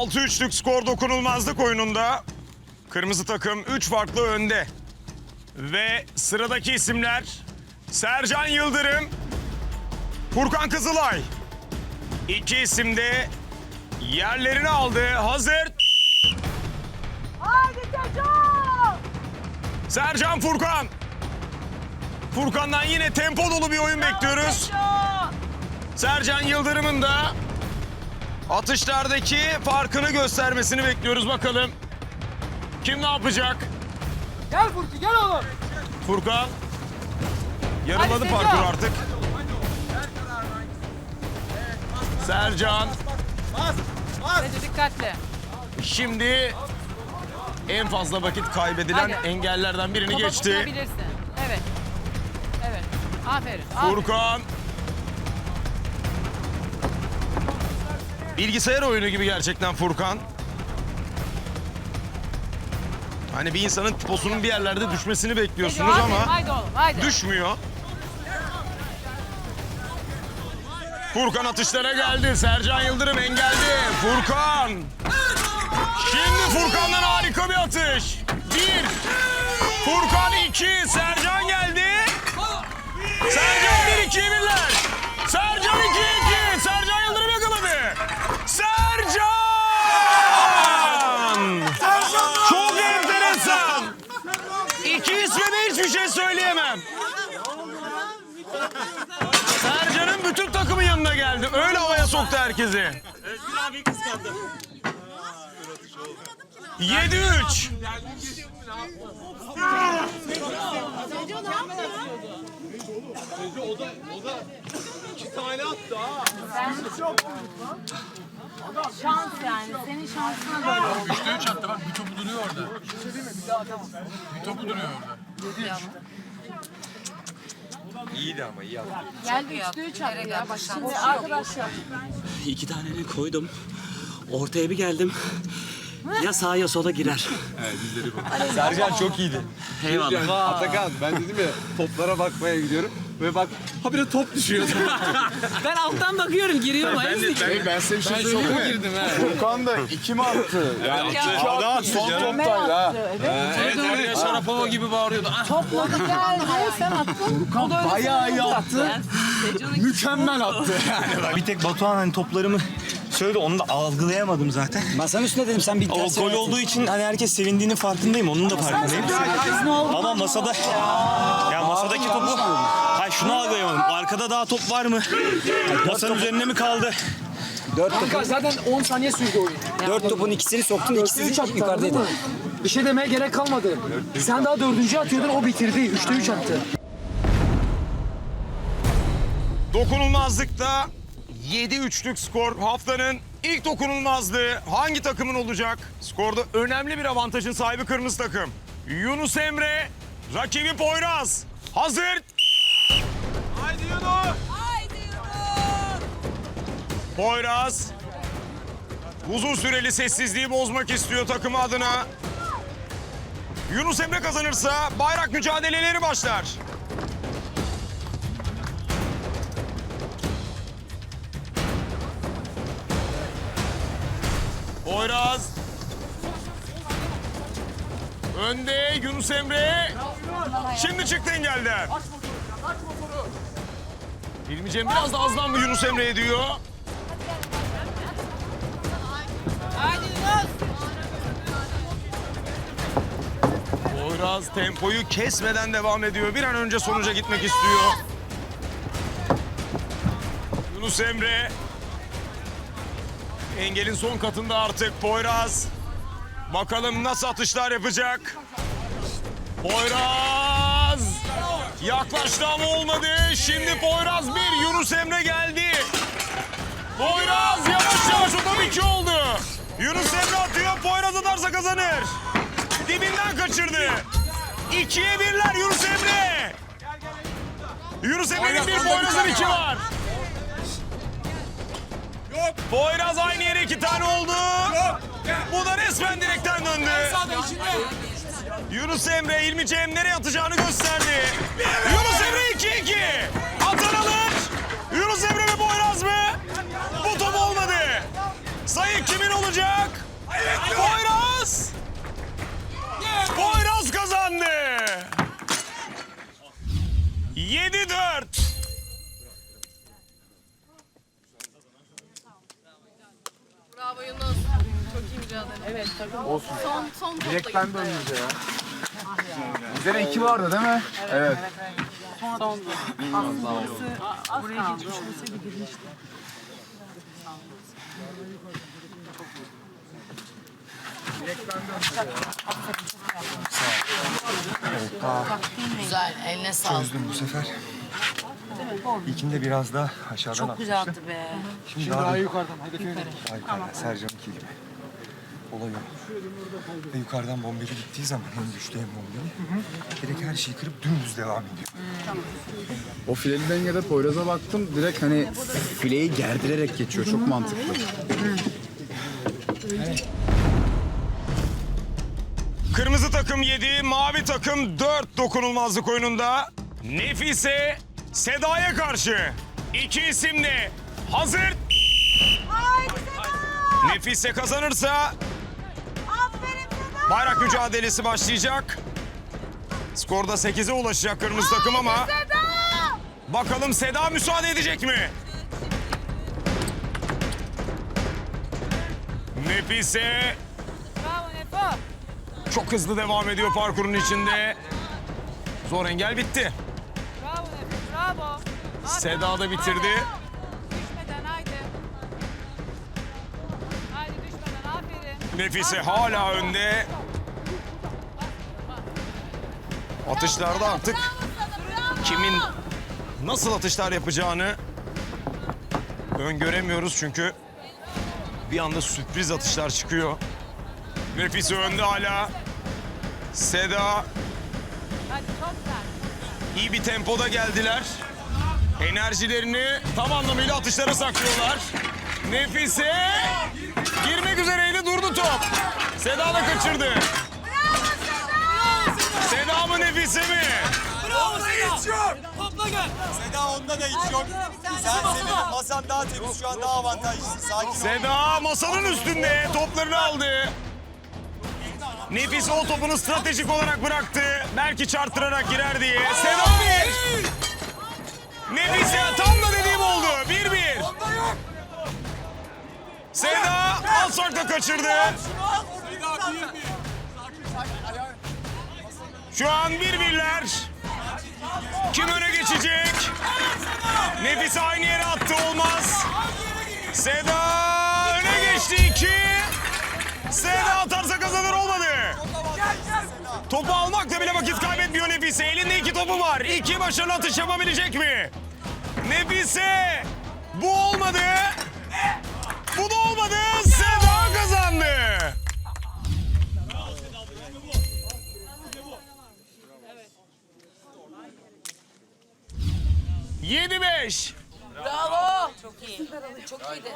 6-3'lük skor dokunulmazlık oyununda. Kırmızı takım 3 farklı önde. Ve sıradaki isimler Sercan Yıldırım, Furkan Kızılay. İki isim de yerlerini aldı. Hazır. Haydi çocuğum! Sercan Furkan. Furkan'dan yine tempo dolu bir oyun bekliyoruz. Sercan Yıldırım'ın da atışlardaki farkını göstermesini bekliyoruz bakalım. Kim ne yapacak? Gel Furki gel oğlum. Furkan. Yarıladı Hadi parkur Sercan. artık. Sercan Hadi dikkatli. şimdi en fazla vakit kaybedilen Hadi. engellerden birini Topa geçti. tutunabilirsin. Evet. Evet. Aferin. aferin. Furkan. Bilgisayar oyunu gibi gerçekten Furkan. Hani bir insanın posunun bir yerlerde düşmesini bekliyorsunuz ama Haydi oğlum haydi. düşmüyor. Furkan atışlara geldi. Sercan Yıldırım engelledi. Furkan. Şimdi Furkan'dan harika bir atış. Bir. Furkan iki. Sercan geldi. Sercan bir iki birler. Sercan iki söyleyemem. Sercan'ın bütün takımı yanına geldi. Öyle havaya soktu herkesi. Özgür abi kıskandım. 7-3. Şans yani. Senin şansına böyle. Üçte üç attı bak bir topu duruyor orada. Bir topu duruyor orada. Geldi 3'te 3 attı ya. Bak şimdi arkadaşlar. İki taneni koydum. Ortaya bir geldim. Ya sağa ya sola girer. Sercan çok iyiydi. Eyvallah. Atakan ben dedim ya toplara bakmaya gidiyorum ve bak habire top düşüyor. Ben alttan bakıyorum giriyor mu? Ben ben, ben size bir şey söyleyeyim mi? girdim ha. Furkan da iki mi attı? Yani iki attı. Son toptaydı ha. Evet oraya Şarapova gibi bağırıyordu. Ah, Topladı geldi. Sen attın. Öyle Bayağı iyi attı. Mükemmel attı yani. Bir tek Batuhan hani toplarımı söyledi onu da algılayamadım zaten. Masanın üstüne dedim sen bir O gol olduğu için hani herkes sevindiğinin farkındayım. Onun da farkındayım. Ama masada ya masadaki topu hayır şunu algılayamadım. Arkada daha top var mı? Masanın üzerinde mi kaldı? Kanka zaten 10 saniye sürdü oyun. Dört topun ikisini soktun Dörtte 3 attı yukarıdaydı. Bir şey demeye gerek kalmadı. Sen daha dördüncü atıyordun o bitirdi. 3'te 3 attı. Dokunulmazlıkta 7-3'lük skor. Haftanın ilk dokunulmazlığı hangi takımın olacak? Skorda önemli bir avantajın sahibi kırmızı takım. Yunus Emre, rakibi Poyraz. Hazır. Haydi Yunus. Poyraz. Uzun süreli sessizliği bozmak istiyor takımı adına. Yunus Emre kazanırsa bayrak mücadeleleri başlar. Poyraz. Önde Yunus Emre. Şimdi çıktı engelden. Hilmi Cem biraz da azlandı Yunus Emre'ye diyor. Poyraz tempoyu kesmeden devam ediyor. Bir an önce sonuca gitmek istiyor. Yunus Emre Engelin son katında artık Poyraz. Bakalım nasıl atışlar yapacak. Poyraz. Yaklaştı ama olmadı. Şimdi Poyraz bir, Yunus Emre geldi. Poyraz yavaş yavaş o da iki oldu. Yunus Emre atıyor, Poyraz atarsa kazanır. Dibinden kaçırdı. İkiye birler Yunus Emre. Yunus Emre'nin bir, Poyraz'ın iki var. Poyraz aynı yere iki tane oldu. Bu da resmen direkten döndü. Yunus Emre, İlmi Cem nereye atacağını gösterdi. Yunus Emre 2-2. Atan alır. Yunus Emre ve Poyraz mı? Bu top olmadı. Sayı kimin olacak? Poyraz! Poyraz kazandı. 7-4. Bravo Yunus. Evet tabii. Olsun. Son, son topla Direkt ben de gitti. önümüzde ya. Bizde de iki vardı değil mi? Evet. Güzel, eline sağlık. Çözdüm bu sefer. İlkinde biraz daha aşağıdan Çok güzeldi be. Şimdi, Şimdi daha, daha yukarıdan. Hedefine daha yukarıdan. Sercan'ınki gibi. Olay o. Ve yukarıdan bombeli gittiği zaman hem düştü hem bombeli. Direkt her şeyi kırıp dümdüz devam ediyor. O fileli dengede Poyraz'a baktım. Direkt hani fileyi gerdirerek geçiyor. Çok mantıklı. Kırmızı takım 7, mavi takım 4 dokunulmazlık oyununda. Nefise Seda'ya karşı. İki isim de hazır. Nefise kazanırsa bayrak mücadelesi başlayacak. Skorda 8'e ulaşacak kırmızı takım ama bakalım Seda müsaade edecek mi? Nefise çok hızlı devam ediyor parkurun içinde. Zor engel bitti. Bravo Nefes, bravo. Seda da bitirdi. Nefise hala önde. Atışlarda artık kimin nasıl atışlar yapacağını öngöremiyoruz çünkü bir anda sürpriz atışlar çıkıyor. Nefise önde hala. Seda iyi bir tempoda geldiler. Enerjilerini tam anlamıyla atışlara saklıyorlar. Nefise girmek üzereydi durdu top. Seda da kaçırdı. Seda mı Nefise mi? Seda onda da hiç yok. Sen senin masan daha temiz şu an daha avantajlısın. Sakin Seda masanın üstünde toplarını aldı. Nefise o topunu stratejik olarak bıraktı. Belki çarptırarak girer diye. Seda bir. Nefise tam da dediğim oldu. Bir bir. Seda Alsak'ta kaçırdı. Şu an bir birler. Kim öne geçecek? Nefise aynı yere attı olmaz. Seda öne geçti iki. Seda atarsa kazanır olmadı. Topu almakla bile vakit kaybetmiyor Nefise. Elinde iki topu var. İki başarılı atış yapabilecek mi? Nefise bu olmadı. Olmadı. Seda kazandı. Yedi beş. Bravo. Çok iyi. Çok iyiydi.